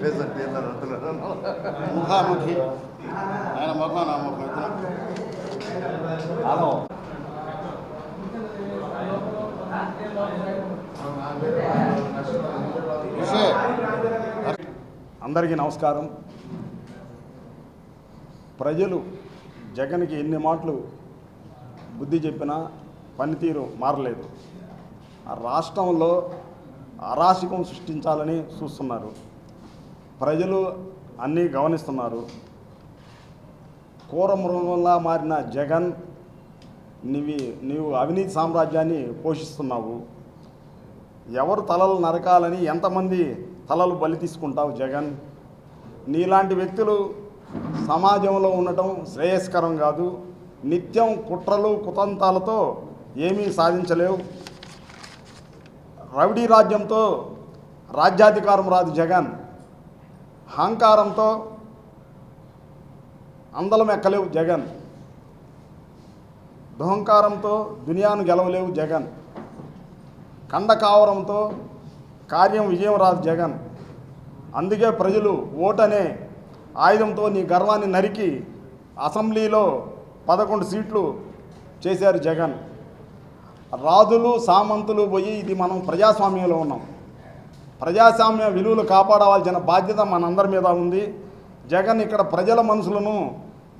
Best అంటే అర్థం ముఖాముఖి. ఆయన ముఖం నా ముఖం హలో. అందరికీ నమస్కారం. ప్రజలు జగన్కి ఎన్ని మాటలు బుద్ధి చెప్పినా పనితీరు మారలేదు. రాష్ట్రంలో అరాచకం సృష్టించాలని చూస్తున్నారు. ప్రజలు అన్నీ గమనిస్తున్నారు. కూరమృగంలా మారిన జగన్ నీవి నీవు అవినీతి సామ్రాజ్యాన్ని పోషిస్తున్నావు. ఎవరు తలలు నరకాలని ఎంతమంది తలలు బలి తీసుకుంటావు జగన్? నీలాంటి వ్యక్తులు సమాజంలో ఉండటం శ్రేయస్కరం కాదు. నిత్యం కుట్రలు కుతంతాలతో ఏమీ సాధించలేవు. రౌడీ రాజ్యంతో రాజ్యాధికారం రాదు జగన్. అహంకారంతో అందలం ఎక్కలేవు జగన్. దుహంకారంతో దునియాను గెలవలేవు జగన్. కండకావరంతో కార్యం విజయం రాదు జగన్. అందుకే ప్రజలు ఓటనే ఆయుధంతో నీ గర్వాన్ని నరికి అసెంబ్లీలో పదకొండు సీట్లు చేశారు జగన్. రాజులు సామంతులు పోయి ఇది మనం ప్రజాస్వామ్యంలో ఉన్నాం. ప్రజాస్వామ్య విలువలు కాపాడవలసిన బాధ్యత మనందరి మీద ఉంది. జగన్ ఇక్కడ ప్రజల మనసులను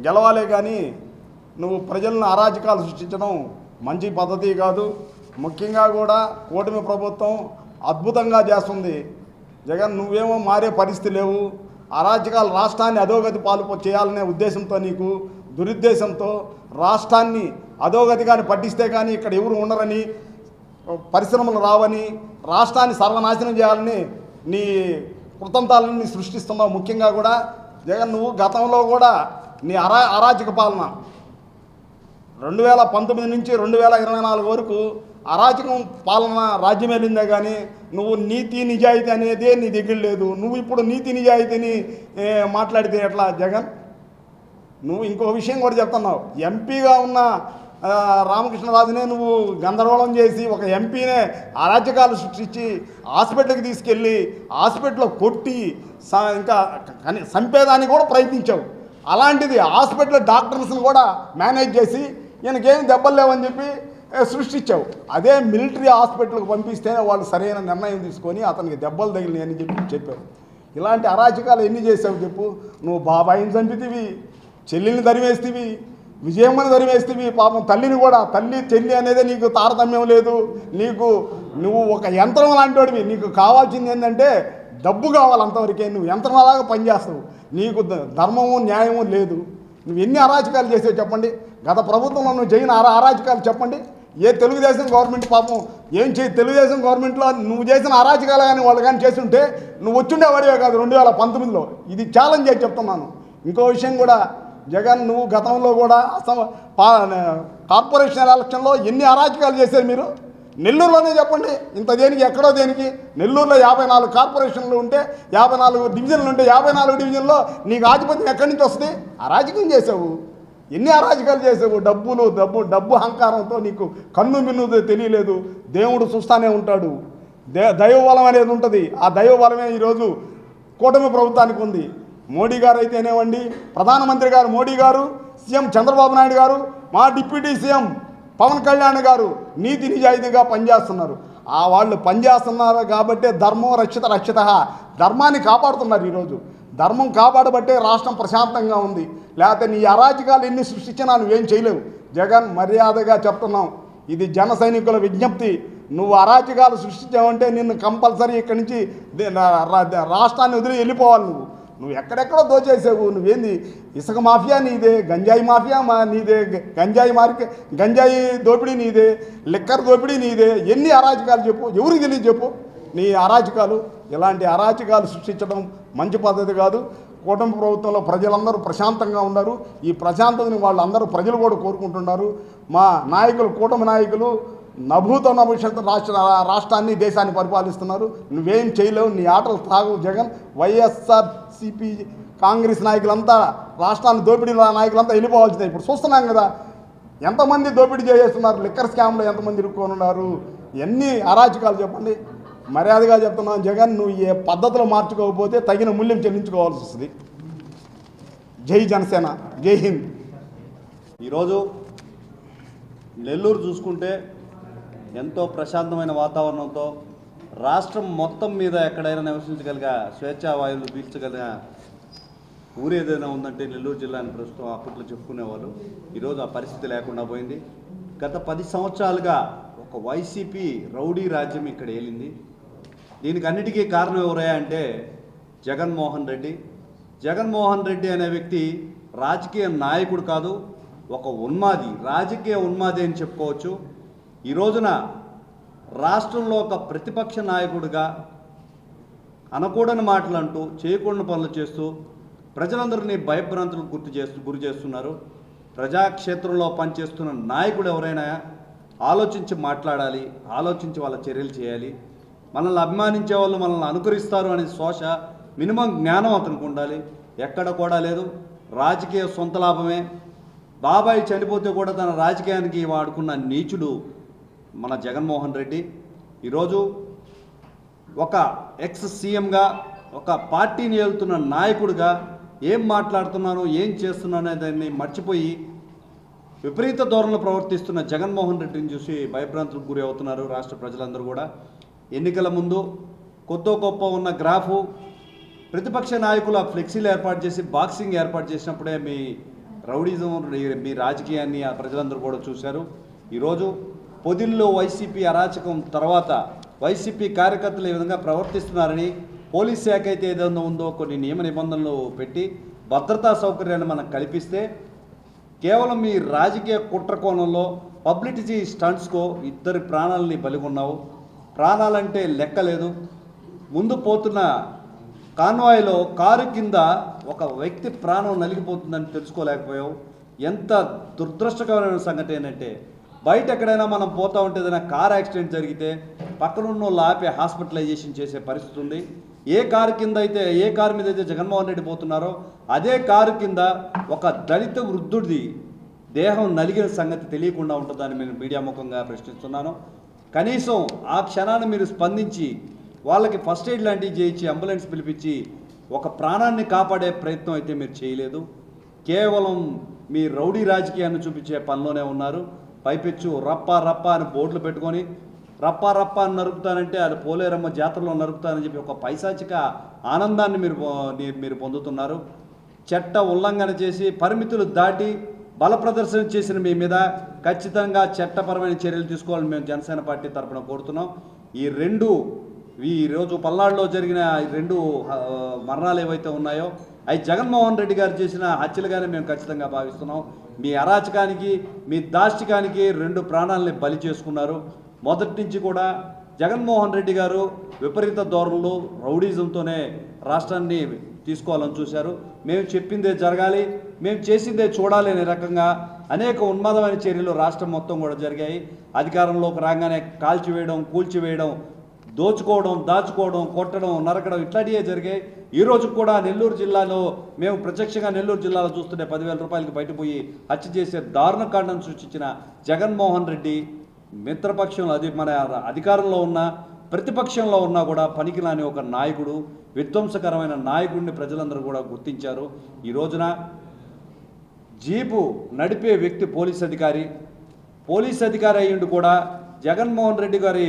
గెలవాలే కానీ నువ్వు ప్రజలను అరాజకాలు సృష్టించడం మంచి పద్ధతి కాదు. ముఖ్యంగా కూడా కూటమి ప్రభుత్వం అద్భుతంగా చేస్తుంది. జగన్ నువ్వేమో మారే పరిస్థితి లేవు. అరాజకాలు రాష్ట్రాన్ని అధోగతి పాలు చేయాలనే ఉద్దేశంతో నీకు దురుద్దేశంతో రాష్ట్రాన్ని అధోగతిగాని పట్టిస్తే కానీ ఇక్కడ ఎవరు ఉండరని పరిశ్రమలు రావని రాష్ట్రాన్ని సర్వనాశనం చేయాలని నీ కృతంతాలని సృష్టిస్తున్నావు. ముఖ్యంగా కూడా జగన్ నువ్వు గతంలో కూడా నీ అరా అరాచక పాలన. రెండు వేల పంతొమ్మిది నుంచి రెండు వేల ఇరవై నాలుగు వరకు అరాచకం పాలన రాజ్యం వెళ్ళిందే కానీ నువ్వు నీతి నిజాయితీ అనేదే నీ దగ్గర లేదు. నువ్వు ఇప్పుడు నీతి నిజాయితీని మాట్లాడితే ఎట్లా జగన్? నువ్వు ఇంకో విషయం కూడా చెప్తున్నావు. ఎంపీగా ఉన్న రామకృష్ణరాజునే నువ్వు గందరగోళం చేసి ఒక ఎంపీనే అరాచకాలు సృష్టించి హాస్పిటల్కి తీసుకెళ్ళి హాస్పిటల్లో కొట్టి స- ఇంకా చంపేదానికి కూడా ప్రయత్నించావు. అలాంటిది హాస్పిటల్ డాక్టర్స్ని కూడా మేనేజ్ చేసి ఈయనకేం దెబ్బలు లేవని చెప్పి సృష్టించావు. అదే మిలిటరీ హాస్పిటల్కి పంపిస్తేనే వాళ్ళు సరైన నిర్ణయం తీసుకొని అతనికి దెబ్బలు తగిలినాయని చెప్పి చెప్పావు. ఇలాంటి అరాచకాలు ఎన్ని చేసావు చెప్పు. నువ్వు బాబాయిని చంపితివి. చెల్లిని దరివేస్తేవి విజయమ్మని దరివేస్తేవి పాపం తల్లిని కూడా తల్లి చెల్లి అనేది నీకు తారతమ్యం లేదు. నీకు నువ్వు ఒక యంత్రం లాంటివాడివి. నీకు కావాల్సింది ఏంటంటే డబ్బు కావాలి అంతవరకే. నువ్వు యంత్రంలాగా పనిచేస్తావు. నీకు ధర్మము న్యాయము లేదు. నువ్వు ఎన్ని అరాచకాలు చేసావు చెప్పండి. గత ప్రభుత్వంలో నువ్వు చేయని అరా అరాచకాలు చెప్పండి. ఏ తెలుగుదేశం గవర్నమెంట్ పాపం ఏం చేయి తెలుగుదేశం గవర్నమెంట్లో నువ్వు చేసిన అరాచకాలు కానీ వాళ్ళు కానీ చేస్తుంటే నువ్వు వచ్చిండేవాడివే కాదు రెండు వేల పంతొమ్మిదిలో. ఇది ఛాలెంజ్ చేసి చెప్తున్నాను. ఇంకో విషయం కూడా జగన్ నువ్వు గతంలో కూడా అసమ పా కార్పొరేషన్ ఎలక్షన్లో ఎన్ని అరాచకాలు చేశారు మీరు? నెల్లూరులోనే చెప్పండి. ఇంత దేనికి ఎక్కడో దేనికి? నెల్లూరులో యాభై నాలుగు కార్పొరేషన్లు ఉంటే యాభై నాలుగు డివిజన్లు ఉంటే యాభై నాలుగు డివిజన్లో నీకు ఆధిపత్యం ఎక్కడి నుంచి వస్తుంది? అరాజకం చేసావు ఎన్ని అరాజకాలు చేసావు డబ్బులు డబ్బు డబ్బు అహంకారంతో నీకు కన్ను మిన్ను తెలియలేదు. దేవుడు చూస్తానే ఉంటాడు. దే దైవబలం అనేది ఉంటుంది. ఆ దైవబలమే ఈరోజు కూటమి ప్రభుత్వానికి ఉంది. మోడీ గారు అయితేనేవ్వండి ప్రధానమంత్రి గారు మోడీ గారు సీఎం చంద్రబాబు నాయుడు గారు మా డిప్యూటీ సీఎం పవన్ కళ్యాణ్ గారు నీతి నిజాయితీగా పనిచేస్తున్నారు. ఆ వాళ్ళు పనిచేస్తున్నారు కాబట్టే ధర్మం రక్షిత రక్షిత. ధర్మాన్ని కాపాడుతున్నారు ఈరోజు. ధర్మం కాపాడబట్టే రాష్ట్రం ప్రశాంతంగా ఉంది. లేకపోతే నీ అరాచకాలు ఎన్ని సృష్టించినా నువ్వేం చేయలేవు. జగన్ మర్యాదగా చెప్తున్నాం. ఇది జన సైనికుల విజ్ఞప్తి. నువ్వు అరాచకాలు సృష్టించావంటే నిన్ను కంపల్సరీ ఇక్కడి నుంచి రాష్ట్రాన్ని వదిలి వెళ్ళిపోవాలి నువ్వు. నువ్వు ఎక్కడెక్కడో దోచేసావు. నువ్వేంది? ఇసుక మాఫియా నీదే గంజాయి మాఫియా మా నీదే గంజాయి మార్కెట్ గంజాయి దోపిడీ నీదే లిక్కర్ దోపిడీ నీదే ఎన్ని అరాచకాలు చెప్పు ఎవరికి తెలియదు చెప్పు. నీ అరాచకాలు ఇలాంటి అరాచకాలు సృష్టించడం మంచి పద్ధతి కాదు. కూటమి ప్రభుత్వంలో ప్రజలందరూ ప్రశాంతంగా ఉన్నారు. ఈ ప్రశాంతతని వాళ్ళందరూ ప్రజలు కూడా కోరుకుంటున్నారు. మా నాయకులు కూటమి నాయకులు నభూత నభవిష్యత్తు రాష్ట్ర రాష్ట్రాన్ని దేశాన్ని పరిపాలిస్తున్నారు. నువ్వేం చేయలేవు. నీ ఆటలు తాగు జగన్. వైఎస్ఆర్ సిపి కాంగ్రెస్ నాయకులంతా రాష్ట్రాన్ని దోపిడీ నాయకులంతా వెళ్ళిపోవాల్సిందే. ఇప్పుడు చూస్తున్నాం కదా ఎంతమంది దోపిడీ చేస్తున్నారు లిక్కర్ స్కామ్లో ఎంతమంది ఇరుక్కొని ఉన్నారు ఎన్ని అరాచకాలు చెప్పండి. మర్యాదగా చెప్తున్నాను జగన్ నువ్వు ఏ పద్ధతిలో మార్చుకోకపోతే తగిన మూల్యం చెల్లించుకోవాల్సి వస్తుంది. జై జనసేన. జై హింద్. ఈరోజు నెల్లూరు చూసుకుంటే ఎంతో ప్రశాంతమైన వాతావరణంతో రాష్ట్రం మొత్తం మీద ఎక్కడైనా నివసించగలిగా స్వేచ్ఛా వాయువులు పీల్చగలిగిన ఊరు ఏదైనా ఉందంటే నెల్లూరు జిల్లాని ప్రస్తుతం అప్పట్లో చెప్పుకునేవాళ్ళు. ఈరోజు ఆ పరిస్థితి లేకుండా పోయింది. గత పది సంవత్సరాలుగా ఒక వైసీపీ రౌడీ రాజ్యం ఇక్కడ ఏలింది. దీనికి అన్నిటికీ కారణం ఎవరయ్యా అంటే జగన్మోహన్ రెడ్డి. జగన్మోహన్ రెడ్డి అనే వ్యక్తి రాజకీయ నాయకుడు కాదు ఒక ఉన్మాది రాజకీయ ఉన్మాది అని చెప్పుకోవచ్చు. ఈ రోజున రాష్ట్రంలో ఒక ప్రతిపక్ష నాయకుడిగా అనకూడని మాటలు అంటూ చేయకూడని పనులు చేస్తూ ప్రజలందరినీ భయభ్రాంతులకు గుర్తు చేస్తూ గురి చేస్తున్నారు. ప్రజాక్షేత్రంలో పనిచేస్తున్న నాయకుడు ఎవరైనా ఆలోచించి మాట్లాడాలి ఆలోచించి వాళ్ళ చర్యలు చేయాలి. మనల్ని అభిమానించే వాళ్ళు మనల్ని అనుకరిస్తారు అనే శోష మినిమం జ్ఞానం అతనికి ఉండాలి. ఎక్కడ కూడా లేదు. రాజకీయ సొంత లాభమే. బాబాయ్ చనిపోతే కూడా తన రాజకీయానికి వాడుకున్న నీచుడు మన జగన్మోహన్ రెడ్డి ఈరోజు ఒక ఎక్స్ సీఎంగా ఒక పార్టీని వెళ్తున్న నాయకుడిగా ఏం మాట్లాడుతున్నాను ఏం చేస్తున్నాను దాన్ని మర్చిపోయి విపరీత ధోరణిలో ప్రవర్తిస్తున్న జగన్మోహన్ రెడ్డిని చూసి భయభ్రాంతులకు గురి అవుతున్నారు రాష్ట్ర ప్రజలందరూ కూడా. ఎన్నికల ముందు కొత్త గొప్ప ఉన్న గ్రాఫు ప్రతిపక్ష నాయకుల ఫ్లెక్సీలు ఏర్పాటు చేసి బాక్సింగ్ ఏర్పాటు చేసినప్పుడే మీ రౌడీజం మీ రాజకీయాన్ని ఆ ప్రజలందరూ కూడా చూశారు. ఈరోజు పొదిల్లో వైసీపీ అరాచకం తర్వాత వైసీపీ కార్యకర్తలు ఈ విధంగా ప్రవర్తిస్తున్నారని పోలీస్ శాఖ అయితే ఏదైనా ఉందో కొన్ని నియమ నిబంధనలు పెట్టి భద్రతా సౌకర్యాన్ని మనం కల్పిస్తే కేవలం మీ రాజకీయ కుట్ర కోణంలో పబ్లిసిటీ స్టంట్స్కో ఇద్దరి ప్రాణాలని బలిగొన్నావు. ప్రాణాలంటే లెక్కలేదు ముందు పోతున్న కాన్వాయ్లో కారు కింద ఒక వ్యక్తి ప్రాణం నలిగిపోతుందని తెలుసుకోలేకపోయావు. ఎంత దురదృష్టకరమైన సంగతి ఏంటంటే బయట ఎక్కడైనా మనం పోతూ ఉంటే ఏదైనా కార్ యాక్సిడెంట్ జరిగితే పక్కనున్న వాళ్ళు ఆపి హాస్పిటలైజేషన్ చేసే పరిస్థితి ఉంది. ఏ కారు కింద అయితే ఏ కారు మీద అయితే జగన్మోహన్ రెడ్డి పోతున్నారో అదే కారు కింద ఒక దళిత వృద్ధుడిది దేహం నలిగిన సంగతి తెలియకుండా ఉంటుందని నేను మీడియా ముఖంగా ప్రశ్నిస్తున్నాను. కనీసం ఆ క్షణాన్ని మీరు స్పందించి వాళ్ళకి ఫస్ట్ ఎయిడ్ లాంటివి చేయించి అంబులెన్స్ పిలిపించి ఒక ప్రాణాన్ని కాపాడే ప్రయత్నం అయితే మీరు చేయలేదు. కేవలం మీ రౌడీ రాజకీయాన్ని చూపించే పనిలోనే ఉన్నారు. పైపెచ్చు రప్ప రప్ప అని బోర్డులు పెట్టుకొని రప్ప రప్ప అని నరుపుతానంటే అది పోలేరమ్మ జాతరలో నరుపుతానని చెప్పి ఒక పైశాచిక ఆనందాన్ని మీరు మీరు పొందుతున్నారు. చట్ట ఉల్లంఘన చేసి పరిమితులు దాటి బల ప్రదర్శన చేసిన మీ మీద ఖచ్చితంగా చట్టపరమైన చర్యలు తీసుకోవాలని మేము జనసేన పార్టీ తరఫున కోరుతున్నాం. ఈ రెండు ఈరోజు పల్నాడులో జరిగిన ఈ రెండు మరణాలు ఏవైతే ఉన్నాయో అవి జగన్మోహన్ రెడ్డి గారు చేసిన హత్యలుగానే మేము ఖచ్చితంగా భావిస్తున్నాం. మీ అరాచకానికి మీ దాష్టికానికి రెండు ప్రాణాలని బలి చేసుకున్నారు. మొదటి నుంచి కూడా జగన్మోహన్ రెడ్డి గారు విపరీత ధోరణులు రౌడీజంతోనే రాష్ట్రాన్ని తీసుకోవాలని చూశారు. మేము చెప్పిందే జరగాలి మేము చేసిందే చూడాలి అనే రకంగా అనేక ఉన్మాదమైన చర్యలు రాష్ట్రం మొత్తం కూడా జరిగాయి. అధికారంలోకి రాగానే కాల్చివేయడం కూల్చివేయడం దోచుకోవడం దాచుకోవడం కొట్టడం నరకడం ఇట్లాంటివే జరిగాయి. ఈరోజు కూడా నెల్లూరు జిల్లాలో మేము ప్రత్యక్షంగా నెల్లూరు జిల్లాలో చూస్తుంటే పదివేల రూపాయలకి బయటపోయి హత్య చేసే దారుణ కాండం సృష్టించిన జగన్మోహన్ రెడ్డి మిత్రపక్షంలో అది మన అధికారంలో ఉన్న ప్రతిపక్షంలో ఉన్నా కూడా పనికిరాని ఒక నాయకుడు విధ్వంసకరమైన నాయకుడిని ప్రజలందరూ కూడా గుర్తించారు. ఈ రోజున జీపు నడిపే వ్యక్తి పోలీస్ అధికారి పోలీస్ అధికారి అయ్యిండు కూడా జగన్మోహన్ రెడ్డి గారి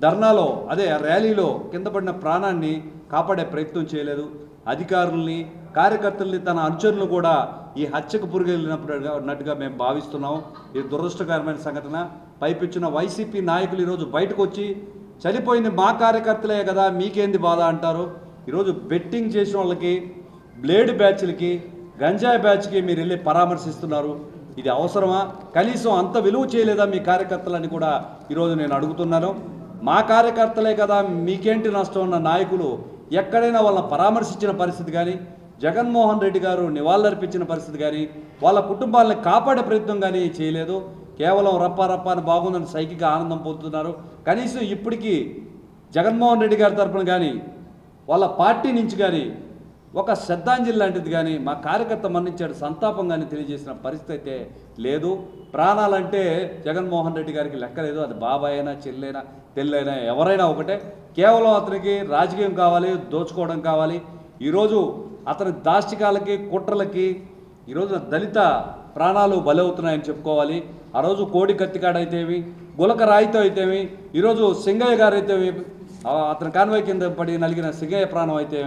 ధర్నాలో అదే ర్యాలీలో కింద పడిన ప్రాణాన్ని కాపాడే ప్రయత్నం చేయలేదు. అధికారుల్ని కార్యకర్తల్ని తన అనుచరులు కూడా ఈ హత్యకు పురుగెళ్ళినప్పుడుగా ఉన్నట్టుగా మేము భావిస్తున్నాం. ఇది దురదృష్టకరమైన సంఘటన. పైపిచ్చిన వైసీపీ నాయకులు ఈరోజు బయటకు వచ్చి చనిపోయింది మా కార్యకర్తలే కదా మీకేంది బాధ? అంటారు. ఈరోజు బెట్టింగ్ చేసిన వాళ్ళకి బ్లేడ్ బ్యాచ్లకి గంజాయి బ్యాచ్కి మీరు వెళ్ళి పరామర్శిస్తున్నారు. ఇది అవసరమా? కనీసం అంత విలువ చేయలేదా మీ కార్యకర్తలని కూడా ఈరోజు నేను అడుగుతున్నాను. మా కార్యకర్తలే కదా మీకేంటి నష్టం? ఉన్న నాయకులు ఎక్కడైనా వాళ్ళని పరామర్శించిన పరిస్థితి కానీ జగన్మోహన్ రెడ్డి గారు నివాళులర్పించిన పరిస్థితి కానీ వాళ్ళ కుటుంబాలను కాపాడే ప్రయత్నం కానీ చేయలేదు. కేవలం రప్ప రప్ప అని బాగుందని సైకిక ఆనందం పొందుతున్నారు. కనీసం ఇప్పటికీ జగన్మోహన్ రెడ్డి గారి తరపున కానీ వాళ్ళ పార్టీ నుంచి కానీ ఒక శ్రద్ధాంజలి లాంటిది కానీ మా కార్యకర్త మరణించాడు సంతాపం కానీ తెలియజేసిన పరిస్థితి అయితే లేదు. ప్రాణాలంటే జగన్మోహన్ రెడ్డి గారికి లెక్కలేదు అది బాబాయ్ అయినా చెల్లైనా తెల్లైనా ఎవరైనా ఒకటే. కేవలం అతనికి రాజకీయం కావాలి దోచుకోవడం కావాలి. ఈరోజు అతని దాష్టికాలకి కుట్రలకి ఈరోజు దళిత ప్రాణాలు బలవుతున్నాయని చెప్పుకోవాలి. ఆ రోజు కోడి కత్తికాడ అయితేవి గులక రాయితో అయితేవి ఈరోజు సింగయ్య గారు అయితేవి అతని కాన్వాయ్ కింద పడి నలిగిన సింగయ్య ప్రాణం అయితే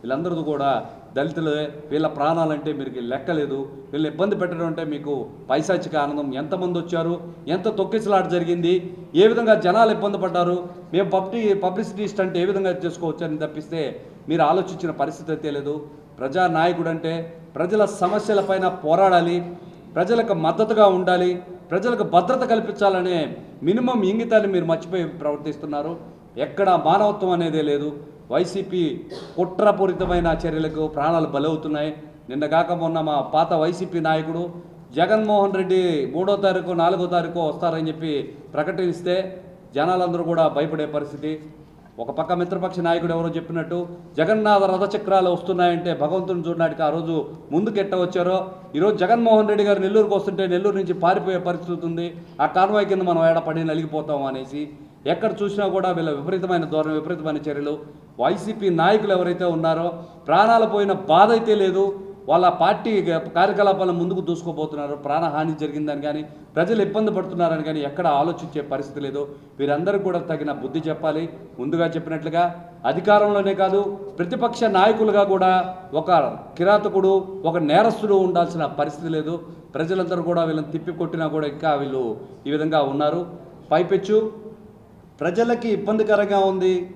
వీళ్ళందరిది కూడా దళితులే. వీళ్ళ ప్రాణాలంటే మీకు లెక్కలేదు వీళ్ళు ఇబ్బంది పెట్టడం అంటే మీకు పైశాచిక ఆనందం. ఎంతమంది వచ్చారు? ఎంత తొక్కిసలాట జరిగింది? ఏ విధంగా జనాలు ఇబ్బంది పడ్డారు? మేము పబ్లి పబ్లిసిటీ స్టంట్ ఏ విధంగా చేసుకోవచ్చని తప్పిస్తే మీరు ఆలోచించిన పరిస్థితి అయితే లేదు. ప్రజా నాయకుడు అంటే ప్రజల సమస్యలపైన పోరాడాలి. ప్రజలకు మద్దతుగా ఉండాలి. ప్రజలకు భద్రత కల్పించాలనే మినిమం ఇంగితాన్ని మీరు మర్చిపోయి ప్రవర్తిస్తున్నారు. ఎక్కడ మానవత్వం అనేదే లేదు. వైసీపీ కుట్రపూరితమైన చర్యలకు ప్రాణాలు బలవుతున్నాయి. నిన్న కాక మొన్న మా పాత వైసీపీ నాయకుడు జగన్మోహన్ రెడ్డి మూడో తారీఖు నాలుగో తారీఖు వస్తారని చెప్పి ప్రకటిస్తే జనాలందరూ కూడా భయపడే పరిస్థితి. ఒక పక్క మిత్రపక్ష నాయకుడు ఎవరో చెప్పినట్టు జగన్నాథ రథచక్రాలు వస్తున్నాయంటే భగవంతుని చూడడానికి ఆ రోజు ముందుకెట్ట వచ్చారో? ఈరోజు జగన్మోహన్ రెడ్డి గారు నెల్లూరుకు వస్తుంటే నెల్లూరు నుంచి పారిపోయే పరిస్థితి ఉంది. ఆ కాన్వాయ్ కింద మనం ఏడ పడి నలిగిపోతాం అనేసి ఎక్కడ చూసినా కూడా వీళ్ళ విపరీతమైన ధోరణి విపరీతమైన చర్యలు. వైసీపీ నాయకులు ఎవరైతే ఉన్నారో ప్రాణాలు పోయిన బాధ అయితే లేదు. వాళ్ళ పార్టీ కార్యకలాపాలను ముందుకు దూసుకోబోతున్నారు ప్రాణహాని జరిగిందని కానీ ప్రజలు ఇబ్బంది పడుతున్నారని కానీ ఎక్కడ ఆలోచించే పరిస్థితి లేదు. వీరందరూ కూడా తగిన బుద్ధి చెప్పాలి. ముందుగా చెప్పినట్లుగా అధికారంలోనే కాదు ప్రతిపక్ష నాయకులుగా కూడా ఒక కిరాతకుడు ఒక నేరస్తుడు ఉండాల్సిన పరిస్థితి లేదు. ప్రజలందరూ కూడా వీళ్ళని తిప్పి కొట్టినా కూడా ఇంకా వీళ్ళు ఈ విధంగా ఉన్నారు. పైపెచ్చు. ప్రజలకి ఇబ్బందికరంగా ఉంది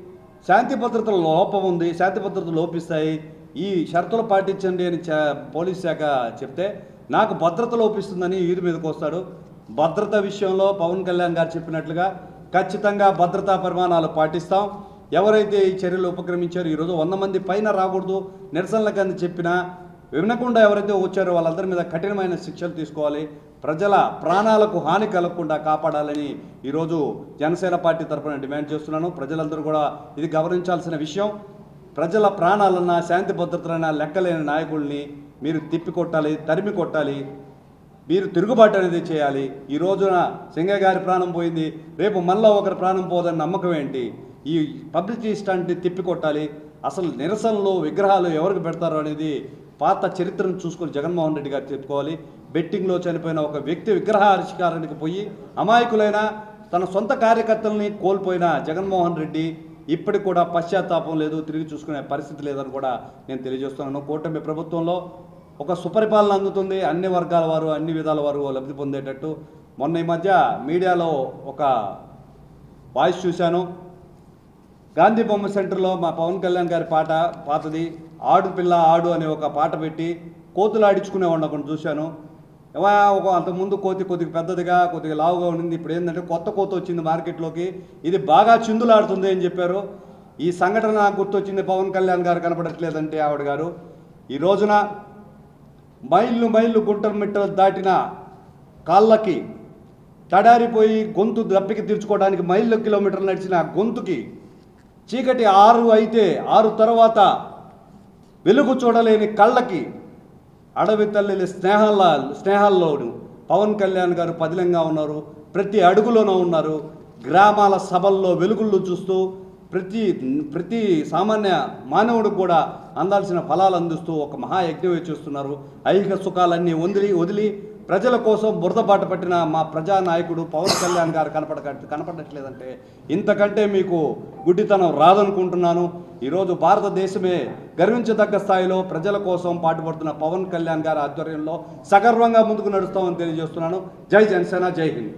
శాంతి భద్రతల లోపం ఉంది శాంతి భద్రతలు లోపిస్తాయి. ఈ షరతులు పాటించండి అని చా- పోలీస్ శాఖ చెప్తే నాకు భద్రత లోపిస్తుందని వీధి మీదకి వస్తాడు. భద్రత విషయంలో పవన్ కళ్యాణ్ గారు చెప్పినట్లుగా ఖచ్చితంగా భద్రతా పరిమాణాలు పాటిస్తాం. ఎవరైతే ఈ చర్యలు ఉపక్రమించారో ఈరోజు వంద మంది పైన రాకూడదు. నిరసనలకు అని చెప్పినా వినకుండా ఎవరైతే వచ్చారో వాళ్ళందరి మీద కఠినమైన శిక్షలు తీసుకోవాలి. ప్రజల ప్రాణాలకు హాని కలగకుండా కాపాడాలని ఈరోజు జనసేన పార్టీ తరఫున డిమాండ్ చేస్తున్నాను. ప్రజలందరూ కూడా ఇది గమనించాల్సిన విషయం. ప్రజల ప్రాణాలన్నా శాంతి భద్రతలన్నా లెక్కలేని నాయకుల్ని మీరు తిప్పి కొట్టాలి తరిమి కొట్టాలి. మీరు తిరుగుబాటు అనేది చేయాలి. ఈ రోజున సింగయ్య గారి ప్రాణం పోయింది. రేపు మళ్ళా ఒకరి ప్రాణం పోదని నమ్మకం ఏంటి? ఈ పబ్లిసిటీ స్టంట్ తిప్పి కొట్టాలి అసలు నిరసనలు విగ్రహాలు ఎవరికి పెడతారో అనేది పాత చరిత్రను చూసుకొని జగన్మోహన్ రెడ్డి గారు చెప్పుకోవాలి. బెట్టింగ్లో చనిపోయిన ఒక వ్యక్తి విగ్రహావిష్కారానికి పోయి అమాయకులైన తన సొంత కార్యకర్తల్ని కోల్పోయిన జగన్మోహన్ రెడ్డి ఇప్పటికి కూడా పశ్చాత్తాపం లేదు తిరిగి చూసుకునే పరిస్థితి లేదని కూడా నేను తెలియజేస్తున్నాను. కూటమి ప్రభుత్వంలో ఒక సుపరిపాలన అందుతుంది. అన్ని వర్గాల వారు అన్ని విధాల వారు లబ్ధి పొందేటట్టు. మొన్న ఈ మధ్య మీడియాలో ఒక వాయిస్ చూశాను. గాంధీ బొమ్మ సెంటర్లో మా పవన్ కళ్యాణ్ గారి పాట పాతది ఆడు పిల్ల ఆడు అనే ఒక పాట పెట్టి కోతులు ఆడించుకునేవాడిని ఒకటి చూశాను. అంతకుముందు కోతి కొద్దిగా పెద్దదిగా కొద్దిగా లావుగా ఉండింది. ఇప్పుడు ఏంటంటే కొత్త కోత వచ్చింది మార్కెట్లోకి. ఇది బాగా చిందులాడుతుంది అని చెప్పారు. ఈ సంఘటన నాకు గుర్తొచ్చింది. పవన్ కళ్యాణ్ గారు కనపడట్లేదంటే ఆవిడ గారు. ఈ రోజున మైళ్ళు మైళ్ళు గుంటలు మిట్టలు దాటిన కాళ్ళకి తడారిపోయి గొంతు దప్పికి తీర్చుకోవడానికి మైళ్ళు కిలోమీటర్లు నడిచిన గొంతుకి చీకటి ఆరు అయితే ఆరు తర్వాత వెలుగు చూడలేని కళ్ళకి అడవి తల్లి స్నేహాల స్నేహాల్లోను. పవన్ కళ్యాణ్ గారు పదిలంగా ఉన్నారు. ప్రతి అడుగులోనూ ఉన్నారు. గ్రామాల సభల్లో వెలుగుళ్ళు చూస్తూ ప్రతి ప్రతి సామాన్య మానవుడు కూడా అందాల్సిన ఫలాలు అందిస్తూ ఒక మహాయజ్ఞమే చేస్తున్నారు. ఐహిక సుఖాలన్నీ వదిలి వదిలి ప్రజల కోసం బురదబాట పట్టిన మా ప్రజా నాయకుడు పవన్ కళ్యాణ్ గారు కనపడ కనపడట్లేదంటే ఇంతకంటే మీకు గుడ్డితనం రాదనుకుంటున్నాను. ఈరోజు భారతదేశమే గర్వించదగ్గ స్థాయిలో ప్రజల కోసం పాటుపడుతున్న పవన్ కళ్యాణ్ గారి ఆధ్వర్యంలో సగర్వంగా ముందుకు నడుస్తామని తెలియజేస్తున్నాను. జై జనసేన జై హింద్.